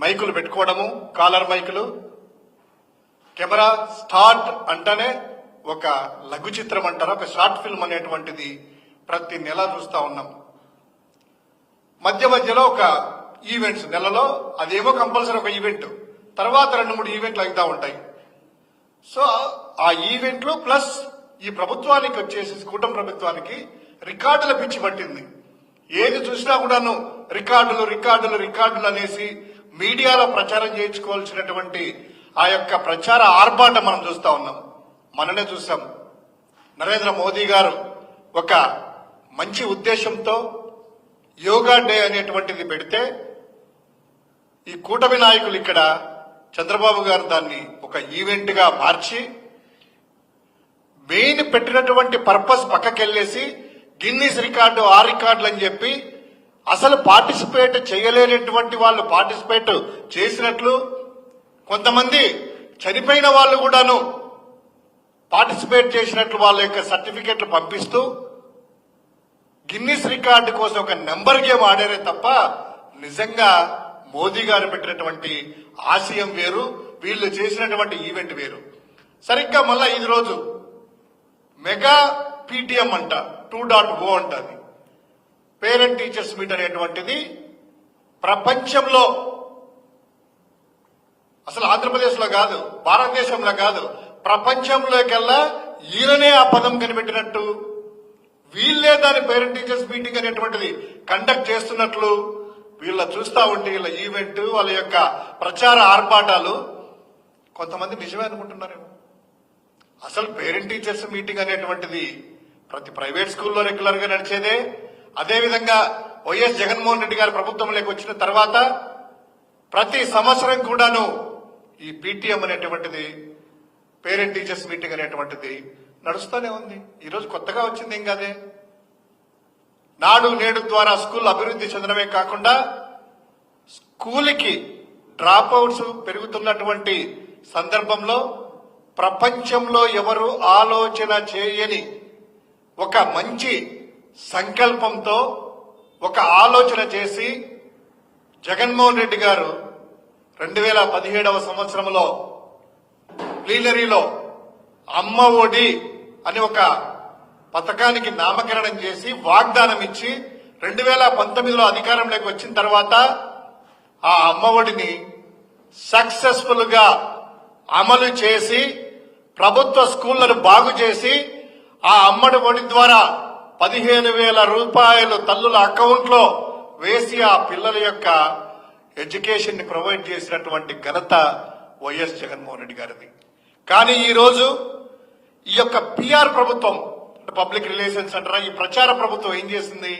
మైకులు పెట్టుకోవడము కాలర్ మైకులు. కెమెరా స్టార్ట్ అంటేనే ఒక లఘు చిత్రం అంటారా ఒక షార్ట్ ఫిల్మ్ అనేటువంటిది ప్రతి నెల చూస్తూ ఉన్నాం. మధ్య మధ్యలో ఒక ఈవెంట్స్ నెలలో అదేమో కంపల్సరీ ఒక ఈవెంట్. తర్వాత రెండు మూడు ఈవెంట్లు అవుతా ఉంటాయి. సో ఆ ఈవెంట్లు ప్లస్ ఈ ప్రభుత్వానికి వచ్చేసి కూటమి ప్రభుత్వానికి రికార్డుల పిచ్చి పట్టింది. ఏది చూసినా కూడాను రికార్డులు రికార్డులు రికార్డులు అనేసి మీడియాలో ప్రచారం చేయించుకోవాల్సినటువంటి ఆ యొక్క ప్రచార ఆర్భాటం మనం చూస్తా ఉన్నాం. మననే చూసాం. నరేంద్ర మోదీ గారు ఒక మంచి ఉద్దేశంతో యోగా డే అనేటువంటిది పెడితే ఈ కూటమి నాయకులు ఇక్కడ చంద్రబాబు గారు దాన్ని ఒక ఈవెంట్గా మార్చి మెయిన్ పెట్టినటువంటి పర్పస్ పక్కకెళ్ళేసి గిన్నీస్ రికార్డు ఆ రికార్డులు అని చెప్పి అసలు పార్టిసిపేట్ చేయలేనటువంటి వాళ్ళు పార్టిసిపేట్ చేసినట్లు కొంతమంది చనిపోయిన వాళ్ళు కూడాను పార్టిసిపేట్ చేసినట్లు వాళ్ళ యొక్క సర్టిఫికెట్లు పంపిస్తూ గిన్నిస్ రికార్డు కోసం ఒక నెంబర్ గేమ్ ఆడారే తప్ప నిజంగా మోదీ గారు పెట్టినటువంటి ఆశయం వేరు వీళ్ళు చేసినటువంటి ఈవెంట్ వేరు. సరిగ్గా మళ్ళా ఈ రోజు మెగా పీటీఎం అంట టూ డాట్ ఓ అంటది పేరెంట్ టీచర్స్ మీట్ అనేటువంటిది ప్రపంచంలో అసలు ఆంధ్రప్రదేశ్లో కాదు భారతదేశంలో కాదు ప్రపంచంలోకెల్లా ఈయననే ఆ పదం కనిపెట్టినట్టు వీళ్ళే దాని పేరెంట్ టీచర్స్ మీటింగ్ అనేటువంటిది కండక్ట్ చేస్తున్నట్లు వీళ్ళ చూస్తా ఉంటే వీళ్ళ ఈవెంట్ వాళ్ళ యొక్క ప్రచార ఆర్పాటాలు కొంతమంది నిజమే అనుకుంటున్నారేమో అసలు పేరెంట్ టీచర్స్ మీటింగ్ అనేటువంటిది ప్రతి ప్రైవేట్ స్కూల్లో రెగ్యులర్గా నడిచేదే అదేవిధంగా వైఎస్ జగన్మోహన్ రెడ్డి గారి ప్రభుత్వంలోకి వచ్చిన తర్వాత ప్రతి సంవత్సరం కూడాను ఈ పీటీఎం అనేటువంటిది పేరెంట్ టీచర్స్ మీటింగ్ అనేటువంటిది నడుస్తూనే ఉంది. ఈరోజు కొత్తగా వచ్చింది ఏం కాదే నాడు నేడు ద్వారా స్కూల్ అభివృద్ధి చెందడమే కాకుండా స్కూల్కి డ్రాప్ అవుట్స్ పెరుగుతున్నటువంటి సందర్భంలో ప్రపంచంలో ఎవరు ఆలోచన చేయని ఒక మంచి సంకల్పంతో ఒక ఆలోచన చేసి జగన్మోహన్ రెడ్డి గారు రెండు వేల పదిహేడవ సంవత్సరంలో ప్లీనరీలో అమ్మ ఒడి అని ఒక పథకానికి నామకరణం చేసి వాగ్దానం ఇచ్చి రెండు వేల పంతొమ్మిదిలో అధికారంలోకి వచ్చిన తర్వాత ఆ అమ్మ ఒడిని సక్సెస్ఫుల్గా అమలు చేసి ప్రభుత్వ స్కూళ్ళను బాగు చేసి ఆ అమ్మడి ఒడి ద్వారా పదిహేను వేల రూపాయలు తల్లుల అకౌంట్లో వేసి ఆ పిల్లల యొక్క ఎడ్యుకేషన్ని ప్రొవైడ్ చేసినటువంటి ఘనత వైఎస్ జగన్మోహన్ రెడ్డి గారిది. కానీ ఈరోజు ఈ యొక్క పిఆర్ ప్రభుత్వం పబ్లిక్ రిలేషన్స్ అంటారా ఈ ప్రచార ప్రభుత్వం ఏం చేసింది?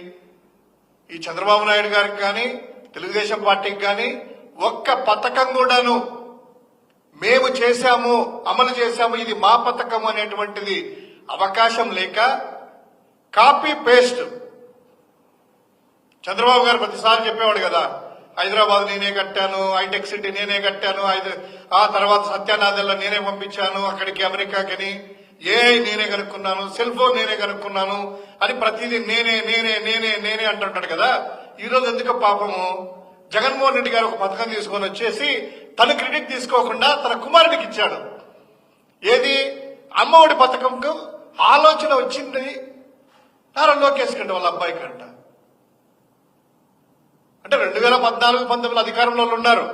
ఈ చంద్రబాబు నాయుడు గారికి కానీ తెలుగుదేశం పార్టీకి కానీ ఒక్క పథకం కూడాను మేము చేశాము అమలు చేశాము ఇది మా పథకం అనేటువంటిది అవకాశం లేక కాపీ పేస్ట్ చంద్రబాబు గారు ప్రతిసారి చెప్పేవాడు కదా హైదరాబాద్ నేనే కట్టాను హైటెక్ సిటీ నేనే కట్టాను ఆ తర్వాత సత్యానాథల్లో నేనే పంపించాను అక్కడికి అమెరికాకని ఏ నేనే కనుక్కున్నాను సెల్ ఫోన్ నేనే కనుక్కున్నాను అని ప్రతిదీ నేనే నేనే నేనే నేనే అంటుంటాడు కదా. ఈ రోజు ఎందుకు పాపము? జగన్మోహన్ రెడ్డి గారు ఒక పథకం తీసుకొని వచ్చేసి తను క్రెడిట్ తీసుకోకుండా తన కుమారుడికి ఇచ్చాడు. ఏది? అమ్మఒడి పథకంకు ఆలోచన వచ్చింది నారా లోకేష్ కంటే వాళ్ళ అబ్బాయి కంట. అంటే రెండు వేల పద్నాలుగు పంతొమ్మిది అధికారంలో ఉన్నారు.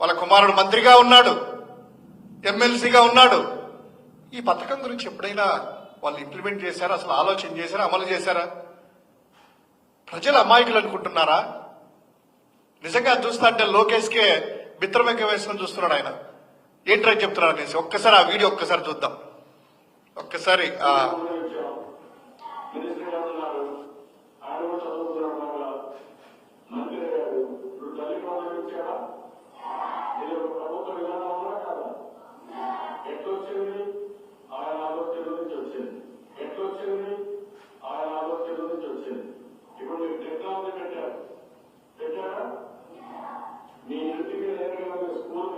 వాళ్ళ కుమారుడు మంత్రిగా ఉన్నాడు. ఎమ్మెల్సీగా ఉన్నాడు. ఈ పథకం గురించి ఎప్పుడైనా వాళ్ళు ఇంప్లిమెంట్ చేశారా? అసలు ఆలోచన చేశారా? అమలు చేశారా? ప్రజలు అమాయకులు అనుకుంటున్నారా? నిజంగా చూస్తా అంటే లోకేష్కే వేసుకొని చూస్తున్నాడు ఆయన. ఏంట్రా చెప్తున్నాడు అనేసి. ఒక్కసారి ఆ వీడియో ఒక్కసారి చూద్దాం. ఒక్కసారి ఆ మినిస్టర్ గారు ఉన్నారు ఆయన కూడా చదువుతున్నాడు మళ్ళా మంత్రి గారు ఇప్పుడు తల్లి ప్రాణం ఇచ్చారా ఇది ఒక ప్రభుత్వ విధానం ఉన్నా కాదా ఎట్లొచ్చింది ఆయన ఆలోచన నుంచి వచ్చింది ఎట్లొచ్చింది ఆయన ఆలోచన నుంచి వచ్చింది. ఇప్పుడు మీరు టెక్నాలజీ పెట్టారు. పెట్టారా? మీ ఇంటికి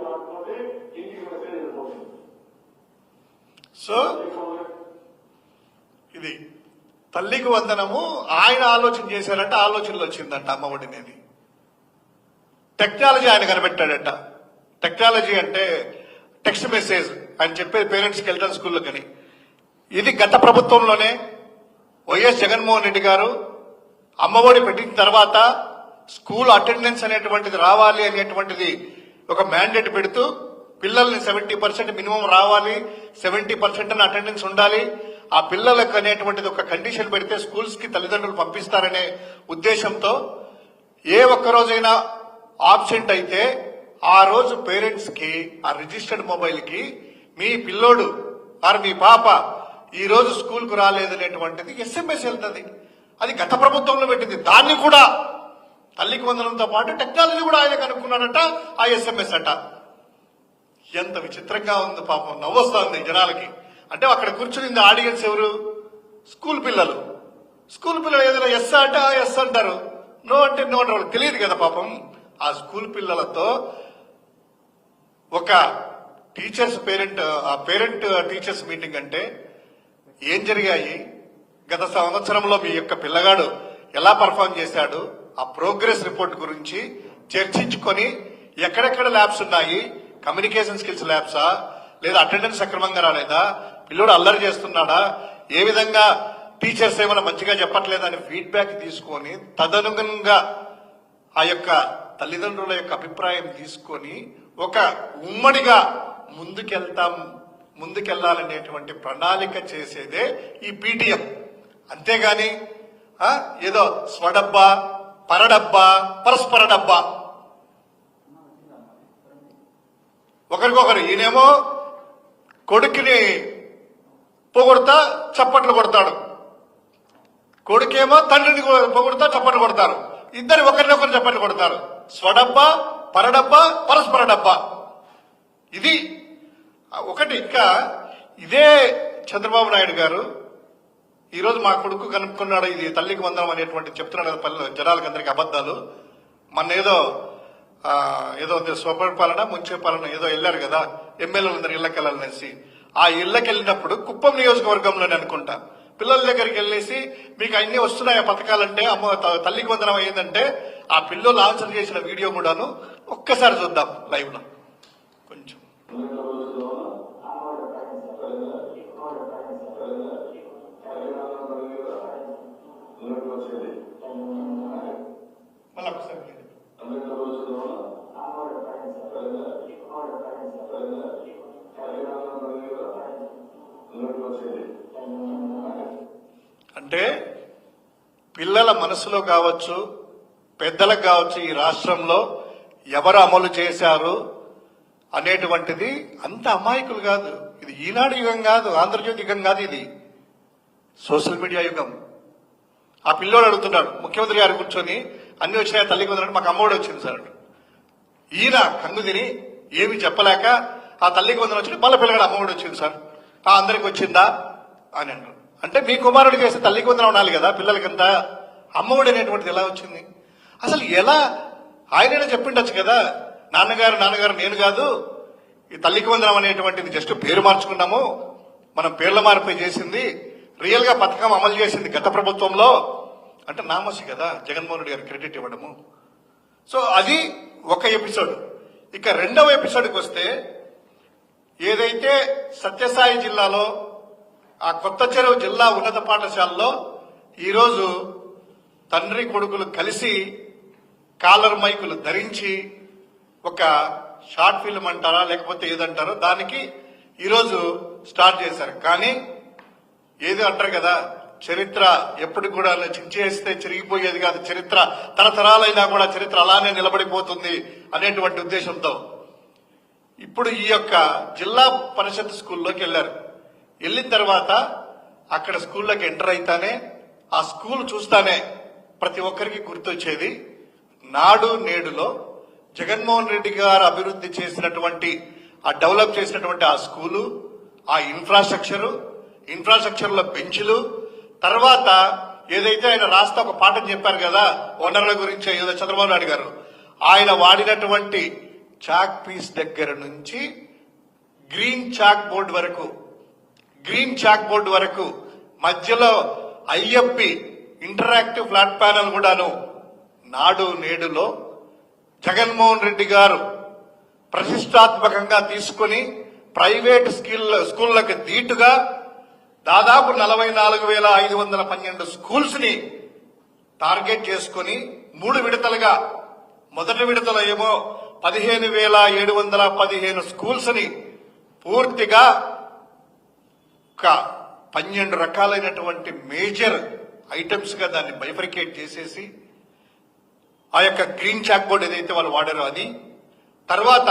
రాకపోతే ఇంటికి మెసేజ్ వెళ్ళిపోతుంది. సో ఇది తల్లికి వందనము ఆయన ఆలోచన చేశారంటే ఆలోచనలు వచ్చిందంట అమ్మఒడినేది టెక్నాలజీ ఆయన కనిపెట్టాడట. టెక్నాలజీ అంటే టెక్స్ట్ మెసేజ్ అని చెప్పేది పేరెంట్స్కి వెళ్ళడం స్కూల్లో కానీ ఇది గత ప్రభుత్వంలోనే వైఎస్ జగన్మోహన్ రెడ్డి గారు అమ్మఒడి పెట్టిన తర్వాత స్కూల్ అటెండెన్స్ అనేటువంటిది రావాలి అనేటువంటిది ఒక మ్యాండేట్ పెడుతూ పిల్లల్ని సెవెంటీ పర్సెంట్ మినిమం రావాలి సెవెంటీ పర్సెంట్ అని అటెండెన్స్ ఉండాలి. ఆ పిల్లలకు అనేటువంటిది ఒక కండిషన్ పెడితే స్కూల్స్కి తల్లిదండ్రులు పంపిస్తారనే ఉద్దేశంతో ఏ ఒక్కరోజైనా ఆబ్సెంట్ అయితే ఆ రోజు పేరెంట్స్కి ఆ రిజిస్టర్డ్ మొబైల్కి మీ పిల్లోడు ఆర్ మీ పాప ఈ రోజు రాలేదు అనేటువంటిది రాలేదనేటువంటిది ఎస్ఎంఎస్ వెళ్తుంది అది గత ప్రభుత్వంలో పెట్టింది. దాన్ని కూడా తల్లికి వందనంతో పాటు టెక్నాలజీ కూడా ఆయన కనుక్కున్నాడట ఆ ఎస్ఎంఎస్ అట. ఎంత విచిత్రంగా ఉంది పాపం. నవ్వొస్తుంది జనాలకి. అంటే అక్కడ కూర్చునింది ఆడియన్స్ ఎవరు? స్కూల్ పిల్లలు. స్కూల్ పిల్లలు ఏదైనా ఎస్ అంటే ఎస్ అంటారు. నో అంటే నో అంటారు. వాళ్ళకి తెలియదు కదా పాపం. ఆ స్కూల్ పిల్లలతో ఒక టీచర్స్ పేరెంట్ ఆ పేరెంట్ టీచర్స్ మీటింగ్ అంటే ఏం జరిగాయి? గత సంవత్సరంలో మీ యొక్క పిల్లగాడు ఎలా పర్ఫామ్ చేశాడు? ఆ ప్రోగ్రెస్ రిపోర్ట్ గురించి చర్చించుకొని ఎక్కడెక్కడ ల్యాబ్స్ ఉన్నాయి? కమ్యూనికేషన్ స్కిల్స్ ల్యాబ్సా? లేదా అటెండెన్స్ సక్రమంగా రాలేదా? పిల్లోడు అల్లరి చేస్తున్నాడా? ఏ విధంగా టీచర్స్ ఏమైనా మంచిగా చెప్పట్లేదా అని ఫీడ్బ్యాక్ తీసుకొని తదనుగుణంగా ఆ యొక్క తల్లిదండ్రుల యొక్క అభిప్రాయం తీసుకొని ఒక ఉమ్మడిగా ముందుకెళ్తాం ముందుకెళ్ళాలనేటువంటి ప్రణాళిక చేసేదే ఈ పీటీఎం. అంతేగాని ఏదో స్వడబ్బా పరడబ్బా పరస్పర డబ్బా. ఒకరికొకరు ఈయనేమో కొడుకుని పొగుడతా చప్పట్లు కొడతాడు. కొడుకేమో తండ్రిని కొ- పొగుడుతా చప్పట్లు కొడతారు. ఇద్దరు ఒకరినొకరు చప్పట్లు కొడతారు. స్వడబ్బా పరడబ్బా పరస్పర డబ్బా. ఇది ఒకటి ఇంకా ఇదే చంద్రబాబు నాయుడు గారు ఈ రోజు మా కొడుకు కనుక్కున్నాడు ఇది తల్లికి వందనం అనేటువంటి చెప్తున్నాడు పల్లె జనాలకు అందరికి అబద్ధాలు. మన ఏదో ఏదో స్వపరిపాలన మున్సిపాలన ఏదో వెళ్ళారు కదా ఎమ్మెల్యేలందరూ ఇళ్ళకెళ్ళాలనేసి ఆ ఇళ్ళకి వెళ్ళినప్పుడు కుప్పం నియోజకవర్గంలోనే అనుకుంటా పిల్లల దగ్గరికి వెళ్ళేసి మీకు అన్ని వస్తున్నాయి పథకాలంటే? అమ్మ తల్లికి వందనం అయ్యిందంటే? ఆ పిల్లలు ఆన్సర్ చేసిన వీడియో కూడాను ఒక్కసారి చూద్దాం లైవ్లో కొంచెం. అంటే పిల్లల మనసులో కావచ్చు పెద్దలకు కావచ్చు ఈ రాష్ట్రంలో ఎవరు అమలు చేశారు అనేటువంటిది అంత అమాయకులు కాదు. ఇది ఈనాడు యుగం కాదు ఆంధ్రజ్యోతి యుగం కాదు ఇది. సోషల్ మీడియా యుగం. ఆ పిల్లోడు అడుగుతున్నాడు ముఖ్యమంత్రి గారు కూర్చొని అన్ని వచ్చినాయి తల్లికి వందనంటే మాకు అమ్మఒడి వచ్చింది సార్ ఈయన కన్ను తిని ఏమి చెప్పలేక ఆ తల్లికి వందనం వచ్చి మళ్ళీ పిల్లగాడు అమ్మఒడి వచ్చింది సార్. ఆ అందరికి వచ్చిందా? అని అంటారు అంటే మీ కుమారుడు చేస్తే తల్లికి వందనం ఉండాలి కదా పిల్లలకంతా అమ్మఒడి అనేటువంటిది ఎలా వచ్చింది? అసలు ఎలా ఆయననే చెప్పిండొచ్చు కదా నాన్నగారు నాన్నగారు నేను కాదు ఈ తల్లికి వందనం అనేటువంటిది జస్ట్ పేరు మార్చుకున్నాము. మనం పేర్ల మార్పు చేసింది. రియల్గా పథకం అమలు చేసింది గత ప్రభుత్వంలో. అంటే నామసి కదా జగన్మోహన్ రెడ్డి గారు క్రెడిట్ ఇవ్వడము. సో అది ఒక ఎపిసోడ్. ఇక రెండవ ఎపిసోడ్కి వస్తే ఏదైతే సత్యసాయి జిల్లాలో ఆ కొత్త చెరువు జిల్లా ఉన్నత పాఠశాలలో ఈరోజు తండ్రి కొడుకులు కలిసి కాలర్ మైకులు ధరించి ఒక షార్ట్ ఫిల్మ్ అంటారా లేకపోతే ఏదంటారో దానికి ఈరోజు స్టార్ట్ చేశారు. కానీ ఏది అంటారు కదా చరిత్ర ఎప్పుడు కూడా చించేస్తే చిరిగిపోయేది కాదు. చరిత్ర తరతరాలైనా కూడా చరిత్ర అలానే నిలబడిపోతుంది అనేటువంటి ఉద్దేశంతో ఇప్పుడు ఈ యొక్క జిల్లా పరిషత్ స్కూల్లోకి వెళ్ళారు. వెళ్ళిన తర్వాత అక్కడ స్కూల్లోకి ఎంటర్ అయితానే ఆ స్కూల్ చూస్తానే ప్రతి ఒక్కరికి గుర్తొచ్చేది నాడు నేడులో జగన్మోహన్ రెడ్డి గారు అభివృద్ధి చేసినటువంటి ఆ డెవలప్ చేసినటువంటి ఆ స్కూలు ఆ ఇన్ఫ్రాస్ట్రక్చరు ఇన్ఫ్రాస్ట్రక్చర్లో బెంచ్లు తర్వాత ఏదైతే ఆయన రాస్తా ఒక పాఠం చెప్పారు కదా వనరుల గురించి ఏదో చంద్రబాబు నాయుడు గారు ఆయన వాడినటువంటి చాక్ పీస్ దగ్గర నుంచి గ్రీన్ చాక్ బోర్డ్ వరకు గ్రీన్ చాక్ బోర్డ్ వరకు మధ్యలో ఐఎఫ్పి ఇంటరాక్టివ్ ఫ్లాట్ ప్యానల్ కూడాను నాడు నేడులో జగన్మోహన్ రెడ్డి గారు ప్రతిష్టాత్మకంగా తీసుకొని ప్రైవేట్ స్కూల్ స్కూళ్ళకి దీటుగా దాదాపు నలభై నాలుగు వేల ఐదు వందల పన్నెండు స్కూల్స్ని టార్గెట్ చేసుకొని మూడు విడతలుగా మొదటి విడతలో ఏమో పదిహేను వేల ఏడు వందల పదిహేను స్కూల్స్ని పూర్తిగా ఒక పన్నెండు రకాలైనటువంటి మేజర్ ఐటమ్స్గా దాన్ని బైఫ్రికేట్ చేసేసి ఆ యొక్క గ్రీన్ చాక్ బోర్డ్ ఏదైతే వాళ్ళు వాడారో అది. తర్వాత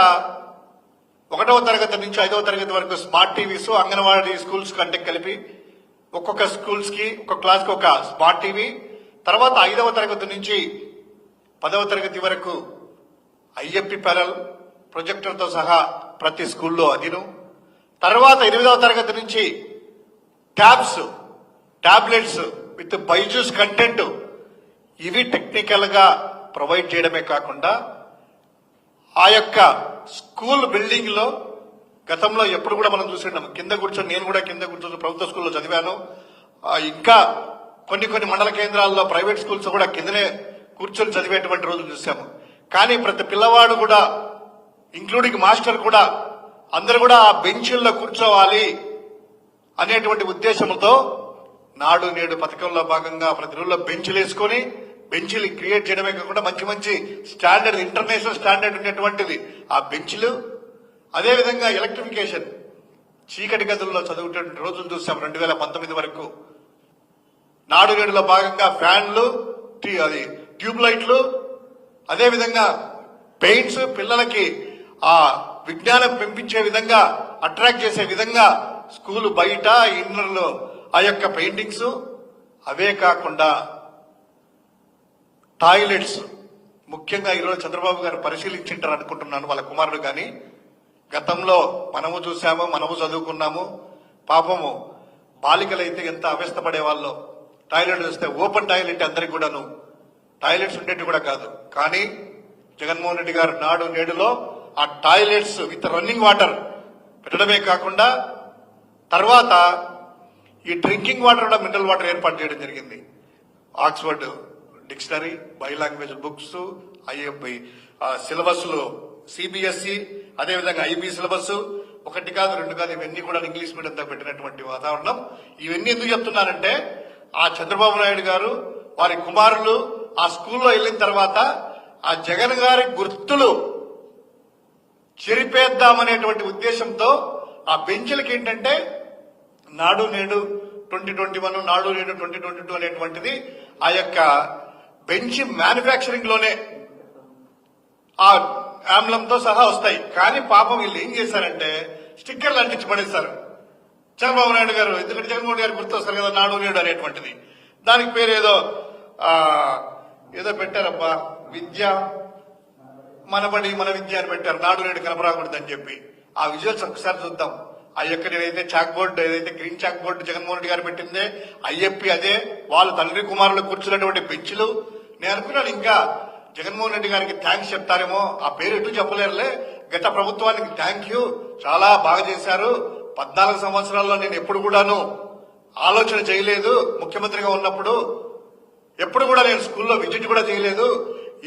ఒకటవ తరగతి నుంచి ఐదవ తరగతి వరకు స్మార్ట్ టీవీస్ అంగన్వాడీ స్కూల్స్ కంటే కలిపి ఒక్కొక్క స్కూల్స్కి ఒక్కొక్క క్లాస్కి ఒక స్మార్ట్ టీవీ. తర్వాత ఐదవ తరగతి నుంచి పదవ తరగతి వరకు ఐఎఫ్పి ప్యానల్ ప్రొజెక్టర్తో సహా ప్రతి స్కూల్లో అదిను. తర్వాత ఎనిమిదవ తరగతి నుంచి tabs tablets with Byju's content. ఇవి టెక్నికల్గా ప్రొవైడ్ చేయడమే కాకుండా ఆ యొక్క స్కూల్ బిల్డింగ్లో గతంలో ఎప్పుడు కూడా మనం చూసినాం కింద కూర్చొని నేను కూడా కింద కూర్చొని ప్రభుత్వ స్కూల్లో చదివాను. ఇంకా కొన్ని కొన్ని మండల కేంద్రాల్లో ప్రైవేట్ స్కూల్స్ కూడా కిందనే కూర్చొని చదివేటువంటి రోజులు చూసాము. కానీ ప్రతి పిల్లవాడు కూడా ఇంక్లూడింగ్ మాస్టర్ కూడా అందరూ కూడా ఆ బెంచీల్లో కూర్చోవాలి అనేటువంటి ఉద్దేశంతో నాడు నేడు పథకంలో భాగంగా ప్రతి రోజుల్లో బెంచ్లు వేసుకొని బెంచ్లు క్రియేట్ చేయడమే కాకుండా మంచి మంచి స్టాండర్డ్ ఇంటర్నేషనల్ స్టాండర్డ్ ఉండేటువంటిది. ఆ బెంచ్లు అదేవిధంగా ఎలక్ట్రిఫికేషన్. చీకటి గదుల్లో చదువుతున్న రోజులు చూసాం రెండు వేల పంతొమ్మిది వరకు. నాడు నేడులో భాగంగా ఫ్యాన్లు టీ- అది ట్యూబ్ లైట్లు అదేవిధంగా పెయింట్స్ పిల్లలకి ఆ విజ్ఞానం పెంపించే విధంగా అట్రాక్ట్ చేసే విధంగా స్కూల్ బయట ఇన్నర్లో ఆ యొక్క పెయింటింగ్స్ అవే కాకుండా టాయిలెట్స్ ముఖ్యంగా ఈరోజు చంద్రబాబు గారు పరిశీలించింటారు అనుకుంటున్నాను వాళ్ళ కుమారుడు కానీ గతంలో మనము చూసాము మనము చదువుకున్నాము. పాపము బాలికలైతే ఎంత అవ్యస్తపడే వాళ్ళు. టాయిలెట్ చూస్తే ఓపెన్ టాయిలెట్ అందరికి కూడాను. టాయిలెట్స్ ఉండేవి కూడా కాదు. కానీ జగన్మోహన్ రెడ్డి గారు నాడు నేడులో ఆ టాయిలెట్స్ విత్ రన్నింగ్ వాటర్ పెట్టడమే కాకుండా తర్వాత ఈ డ్రింకింగ్ వాటర్ కూడా మినరల్ వాటర్ ఏర్పాటు చేయడం జరిగింది. Oxford dictionary by language books IFI సిలబస్లో సిబిఎస్ఈ అదేవిధంగా ఐబీ సిలబస్ ఒకటి కాదు రెండు కాదు ఇవన్నీ కూడా ఇంగ్లీష్ మీడియంతో పెట్టినటువంటి వాతావరణం. ఇవన్నీ ఎందుకు చెప్తున్నానంటే ఆ చంద్రబాబు నాయుడు గారు వారి కుమారులు ఆ స్కూల్లో వెళ్ళిన తర్వాత ఆ జగన్ గారి గుర్తులు చెరిపేద్దామనేటువంటి ఉద్దేశంతో ఆ బెంచ్లకి ఏంటంటే నాడు నేడు ట్వంటీ ట్వంటీ వన్ నాడు నేడు ట్వంటీ ట్వంటీ టూ అనేటువంటిది ఆ యొక్క పెంచి మ్యానుఫ్యాక్చరింగ్లోనే ఆ ఆమ్లంతో సహా వస్తాయి. కానీ పాపం వీళ్ళు ఏం చేశారంటే స్టిక్కర్లు అంటించి పడేశారు చంద్రబాబు నాయుడు గారు ఎందుకంటే జగన్మోహన్ గారు గుర్తొస్తారు కదా నాడు నేడు అనేటువంటిది. దానికి పేరు ఏదో ఏదో పెట్టారబ్బా విద్య మనబడి మన విద్య అని పెట్టారు. నాడు నేడు కనపరాకూడదని చెప్పి. ఆ విజువల్స్ ఒకసారి చూద్దాం. ఆ యొక్క ఏదైతే చాక్ బోర్డు ఏదైతే green chalk board Jaganmohan Reddy garu పెట్టిందే ఐఎఫ్పి అదే వాళ్ళ తండ్రి కుమారులు కూర్చున్నటువంటి బెంచ్లు నేను అనుకున్నాను ఇంకా జగన్మోహన్ రెడ్డి గారికి థ్యాంక్స్ చెప్తారేమో. ఆ పేరు ఎటు చెప్పలేరులే. గత ప్రభుత్వానికి థ్యాంక్ యూ చాలా బాగా చేశారు. పద్నాలుగు సంవత్సరాల్లో నేను ఎప్పుడు కూడాను ఆలోచన చేయలేదు. ముఖ్యమంత్రిగా ఉన్నప్పుడు ఎప్పుడు కూడా నేను స్కూల్లో విజిట్ కూడా చేయలేదు.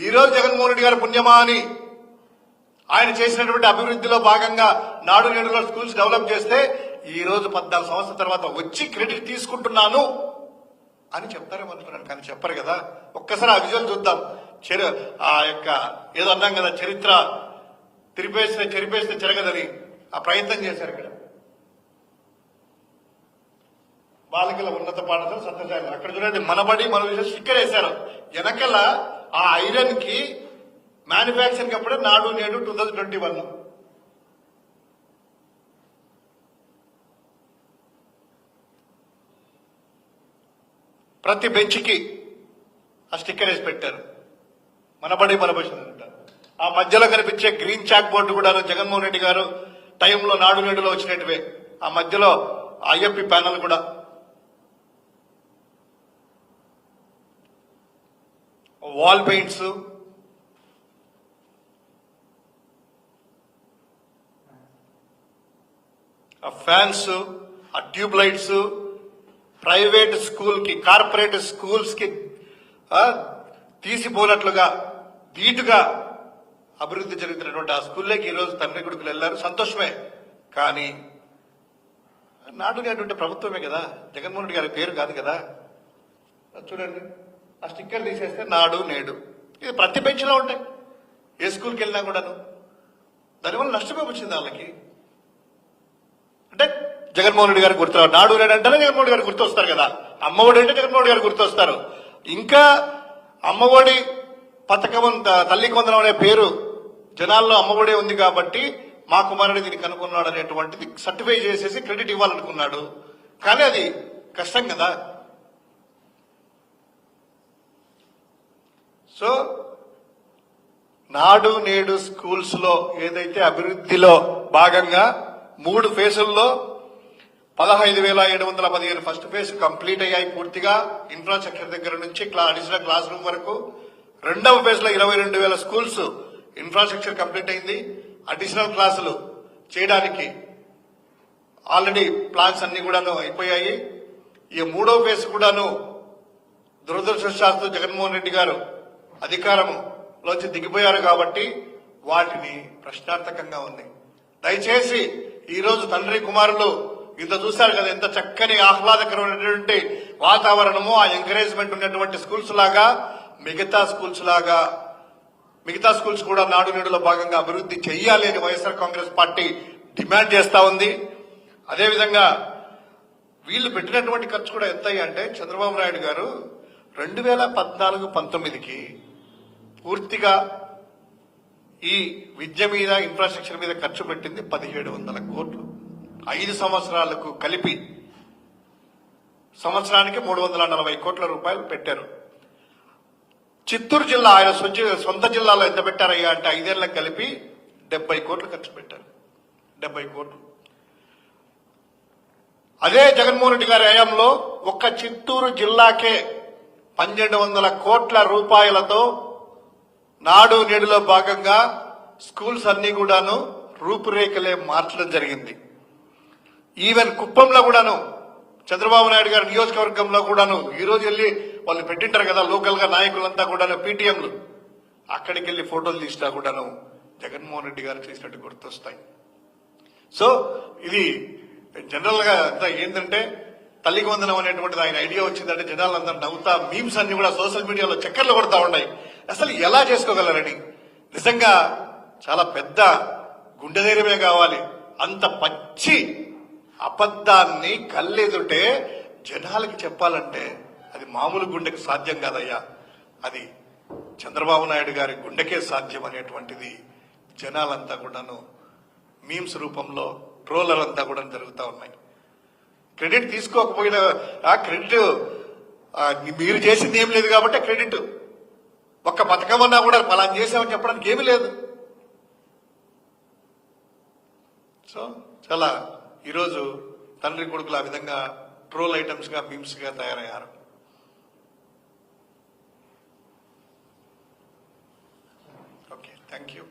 ఈ రోజు జగన్మోహన్ రెడ్డి గారి పుణ్యమా అని ఆయన చేసినటువంటి అభివృద్ధిలో భాగంగా నాడు నేడులో స్కూల్స్ డెవలప్ చేస్తే ఈ రోజు పద్నాలుగు సంవత్సరాల తర్వాత వచ్చి క్రెడిట్ తీసుకుంటున్నాను. అని చెప్తారేమో అనుకున్నాను కానీ చెప్పరు కదా. ఒక్కసారి ఆ విజువల్ చూద్దాం. చరి ఆ యొక్క ఏదో అన్నాం కదా చరిత్ర తిరిపేసిన చెరిపేసిన చెరగదని. ఆ ప్రయత్నం చేశారు ఇక్కడ. బాలికల ఉన్నత పాఠశాల సత్యసాయి అక్కడ చూడండి మనబడి మన విషయం స్టిక్కర్ వేశారు వెనకల ఆ ఐరన్కి మ్యానుఫ్యాక్చరింగ్ అప్పుడే నాడు నేడు టూ థౌజండ్ ట్వంటీ వన్ ప్రతి బెంచ్కి ఆ స్టిక్కర్ వేసి పెట్టారు. మనబడి మన ఆ మధ్యలో కనిపించే గ్రీన్ చాక్ బోర్డు కూడా జగన్మోహన్ రెడ్డి గారు టైంలో నాడు నేడులో వచ్చినట్టువే. ఆ మధ్యలో ఐఎఫ్పి ప్యానల్ కూడా. వాల్ పెయింట్స్ ఆ ఫ్యాన్స్ ఆ ట్యూబ్ లైట్స్ ప్రైవేట్ స్కూల్కి కార్పొరేట్ స్కూల్స్కి తీసిపోనట్లుగా ధీటుగా అభివృద్ధి జరుగుతున్నటువంటి ఆ స్కూల్లోకి ఈ రోజు తండ్రి కొడుకులు వెళ్ళారు. సంతోషమే. కానీ నాడు ప్రభుత్వమే కదా. జగన్మోహన్ రెడ్డి గారి పేరు కాదు కదా. చూడండి ఆ స్టిక్కర్ తీసేస్తే నాడు నేడు. ఇది ప్రతి బెంచ్లో ఉంటాయి. ఏ స్కూల్కి వెళ్ళినా కూడాను. దానివల్ల నష్టమే వచ్చింది వాళ్ళకి. అంటే జగన్మోహన్ రెడ్డి గారు గుర్తు నాడు నేడు అంటేనే జగన్మోహన్ రెడ్డి గారు గుర్తొస్తారు కదా. అమ్మఒడి అంటే జగన్మోహన్ రెడ్డి గారు గుర్తొస్తారు. ఇంకా అమ్మఒడి పథకం త- తల్లి కొందరం అనే పేరు జనాల్లో అమ్మఒడే ఉంది కాబట్టి మా కుమారుడు దీనికి అనుకున్నాడు అనేటువంటిది సర్టిఫై చేసేసి క్రెడిట్ ఇవ్వాలనుకున్నాడు. కానీ అది కష్టం కదా. సో నాడు నేడు స్కూల్స్లో ఏదైతే అభివృద్ధిలో భాగంగా మూడు ఫేజుల్లో పదహైదు వేల ఏడు వందల పదిహేను ఫస్ట్ ఫేజ్ కంప్లీట్ అయ్యాయి పూర్తిగా. ఇన్ఫ్రాస్ట్రక్చర్ దగ్గర నుంచి క్లా అడిషనల్ క్లాస్ రూమ్ వరకు. రెండవ ఫేజ్లో ఇరవై రెండు వేల స్కూల్స్ ఇన్ఫ్రాస్ట్రక్చర్ కంప్లీట్ అయింది. అడిషనల్ క్లాసులు చేయడానికి ఆల్రెడీ ప్లాన్స్ అన్ని కూడాను అయిపోయాయి. ఈ మూడో ఫేజ్ కూడాను దురదృష్టశాస్తు జగన్మోహన్ రెడ్డి గారు అధికారంలోంచి దిగిపోయారు కాబట్టి వాటిని ప్రశ్నార్థకంగా ఉంది. దయచేసి ఈరోజు తండ్రి కుమారులు ఇంత చూశారు కదా ఎంత చక్కని ఆహ్లాదకరమైనటువంటి వాతావరణము ఆ ఎంకరేజ్మెంట్ ఉన్నటువంటి స్కూల్స్ లాగా మిగతా స్కూల్స్ లాగా మిగతా స్కూల్స్ కూడా నాడు నేడులో భాగంగా అభివృద్ధి చెయ్యాలి అని వైఎస్ఆర్ కాంగ్రెస్ పార్టీ డిమాండ్ చేస్తా ఉంది. అదేవిధంగా వీళ్ళు పెట్టినటువంటి ఖర్చు కూడా ఎంత అంటే చంద్రబాబు నాయుడు గారు రెండు వేల పద్నాలుగు పంతొమ్మిదికి పూర్తిగా ఈ విద్య మీద ఇన్ఫ్రాస్ట్రక్చర్ మీద ఖర్చు పెట్టింది పదిహేడు వందల కోట్లు. ఐదు సంవత్సరాలకు కలిపి సంవత్సరానికి మూడు వందల నలభై కోట్ల రూపాయలు పెట్టారు. చిత్తూరు జిల్లా ఆయన సొంత- జిల్లాలో ఎంత పెట్టారయ్యా అంటే ఐదేళ్ళకు కలిపి డెబ్బై కోట్లు ఖర్చు పెట్టారు. డెబ్బై కోట్లు. అదే జగన్మోహన్ రెడ్డి గారి హయాంలో ఒక్క చిత్తూరు జిల్లాకే పన్నెండు వందల కోట్ల రూపాయలతో నాడు నేడులో భాగంగా స్కూల్స్ అన్ని కూడాను రూపురేఖలే మార్చడం జరిగింది. ఈవెన్ కుప్పంలో కూడాను చంద్రబాబు నాయుడు గారి నియోజకవర్గంలో కూడాను ఈ రోజు వెళ్ళి వాళ్ళు పెట్టింటారు కదా లోకల్గా నాయకులంతా కూడాను పీటీఎంలు. అక్కడికి వెళ్ళి ఫోటోలు తీసినా కూడాను జగన్మోహన్ రెడ్డి గారు చేసినట్టు గుర్తొస్తాయి. సో ఇది జనరల్గా అంతా ఏంటంటే తల్లికి వందనం అనేటువంటిది ఆయన ఐడియా వచ్చిందంటే జనాలు అందరూ నవ్వుతా మీమ్స్ అన్ని కూడా సోషల్ మీడియాలో చక్కర్లు కొడతా ఉన్నాయి. అసలు ఎలా చేసుకోగలరని? నిజంగా చాలా పెద్ద గుండె ధైర్యమే కావాలి. అంత పచ్చి అబద్ధాన్ని కల్లేదుంటే జనాలకి చెప్పాలంటే అది మామూలు గుండెకి సాధ్యం కాదయ్యా. అది చంద్రబాబు నాయుడు గారి గుండెకే సాధ్యం అనేటువంటిది జనాలంతా కూడాను మీమ్స్ రూపంలో ట్రోలర్ అంతా కూడా జరుగుతూ ఉన్నాయి. క్రెడిట్ తీసుకోకపోయినా ఆ క్రెడిట్ మీరు చేసింది ఏం లేదు కాబట్టి క్రెడిట్. ఒక్క పథకం అన్నా కూడా ఫలానా చేసామని చెప్పడానికి ఏమీ లేదు. సో చాలా ఈరోజు తండ్రి కొడుకులు ఆ విధంగా ట్రోల్ ఐటమ్స్గా మీమ్స్గా తయారయ్యారు. Okay thank you